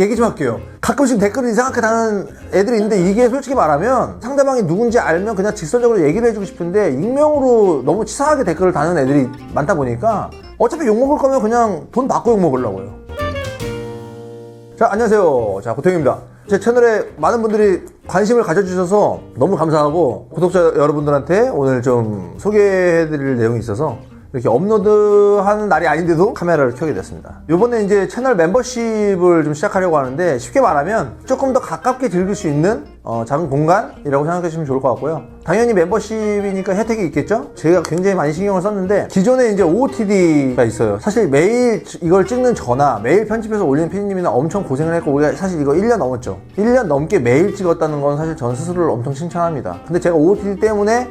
얘기 좀 할게요. 가끔씩 댓글을 이상하게 다는 애들이 있는데 이게 솔직히 말하면 상대방이 누군지 알면 그냥 직설적으로 얘기를 해주고 싶은데 익명으로 너무 치사하게 댓글을 다는 애들이 많다 보니까 어차피 욕먹을 거면 그냥 돈 받고 욕먹으려고요. 자, 안녕하세요. 자, 고태웅입니다. 제 채널에 많은 분들이 관심을 가져주셔서 너무 감사하고 구독자 여러분들한테 오늘 좀 소개해드릴 내용이 있어서 이렇게 업로드하는 날이 아닌데도 카메라를 켜게 됐습니다. 이번에 이제 채널 멤버십을 좀 시작하려고 하는데 쉽게 말하면 조금 더 가깝게 즐길 수 있는 어, 작은 공간이라고 생각해 주시면 좋을 것 같고요. 당연히 멤버십이니까 혜택이 있겠죠? 제가 굉장히 많이 신경을 썼는데 기존에 이제 OOTD가 있어요. 사실 매일 이걸 찍는 저나 매일 편집해서 올리는 PD님이나 엄청 고생을 했고 우리가 사실 이거 1년 넘었죠. 1년 넘게 매일 찍었다는 건 사실 전 스스로를 엄청 칭찬합니다. 근데 제가 OOTD 때문에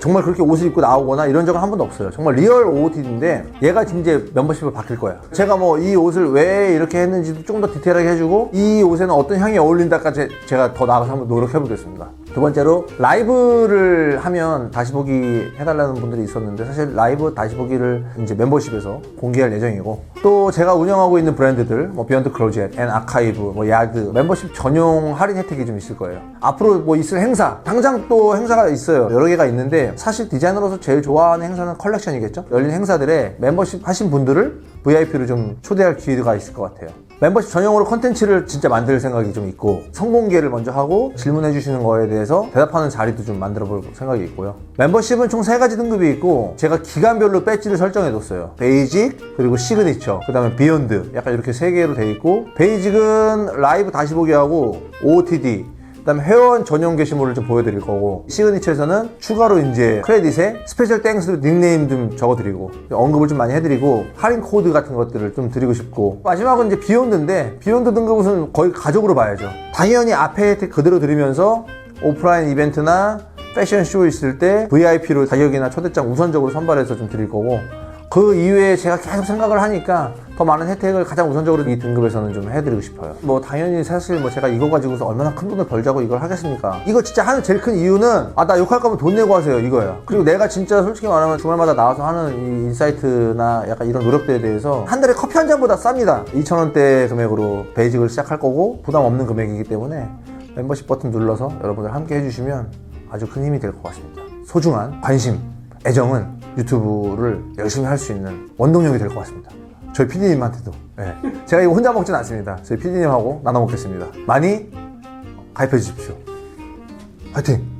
정말 그렇게 옷을 입고 나오거나 이런 적은 한 번도 없어요. 정말 리얼 OOTD인데 얘가 이제 멤버십으로 바뀔 거야. 제가 뭐 이 옷을 왜 이렇게 했는지도 조금 더 디테일하게 해주고 이 옷에는 어떤 향이 어울린다까지 제가 더 나가서 한번 노력해 보겠습니다. 두 번째로 라이브를 하면 다시 보기 해달라는 분들이 있었는데 사실 라이브 다시 보기를 이제 멤버십에서 공개할 예정이고 또 제가 운영하고 있는 브랜드들 뭐 비욘드 클로젯, 앤 아카이브, 뭐 야드 멤버십 전용 할인 혜택이 좀 있을 거예요. 앞으로 뭐 있을 행사 당장 또 행사가 있어요. 여러 개가 있는데 사실 디자이너로서 제일 좋아하는 행사는 컬렉션이겠죠. 열린 행사들에 멤버십 하신 분들을 VIP로 좀 초대할 기회가 있을 것 같아요. 멤버십 전용으로 컨텐츠를 진짜 만들 생각이 좀 있고 성공개를 먼저 하고 질문해 주시는 거에 대해 서 대답하는 자리도 좀 만들어 볼 생각이 있고요. 멤버십은 총세 가지 등급이 있고 제가 기간별로 배지를 설정해 뒀어요. 베이직 그리고 시그니처 그 다음에 비욘드 약간 이렇게 세 개로 돼 있고 베이직은 라이브 다시 보기 하고 OOTD 그다음에 회원 전용 게시물을 좀 보여드릴 거고 시그니처에서는 추가로 이제 크레딧에 스페셜 땡스 닉네임 좀 적어드리고 언급을 좀 많이 해드리고 할인 코드 같은 것들을 좀 드리고 싶고 마지막은 이제 비욘드인데 비욘드 등급은 거의 가족으로 봐야죠 당연히 앞에 혜택 그대로 드리면서 오프라인 이벤트나 패션쇼 있을 때 VIP로 자격이나 초대장 우선적으로 선발해서 좀 드릴 거고 그 이후에 제가 계속 생각을 하니까 더 많은 혜택을 가장 우선적으로 이 등급에서는 좀 해드리고 싶어요. 뭐 당연히 사실 뭐 제가 이거 가지고서 얼마나 큰 돈을 벌자고 이걸 하겠습니까? 이거 진짜 하는 제일 큰 이유는 아 나 욕할 거면 돈 내고 하세요 이거예요. 그리고 내가 진짜 솔직히 말하면 주말마다 나와서 하는 이 인사이트나 약간 이런 노력들에 대해서 한 달에 커피 한 잔보다 쌉니다. 2,000원대 금액으로 베이직을 시작할 거고 부담 없는 금액이기 때문에 멤버십 버튼 눌러서 여러분들 함께 해주시면 아주 큰 힘이 될 것 같습니다. 소중한 관심, 애정은 유튜브를 열심히 할 수 있는 원동력이 될 것 같습니다. 저희 PD님한테도. 예. 제가 이거 혼자 먹진 않습니다. 저희 PD님하고 나눠 먹겠습니다. 많이 가입해 주십시오. 화이팅!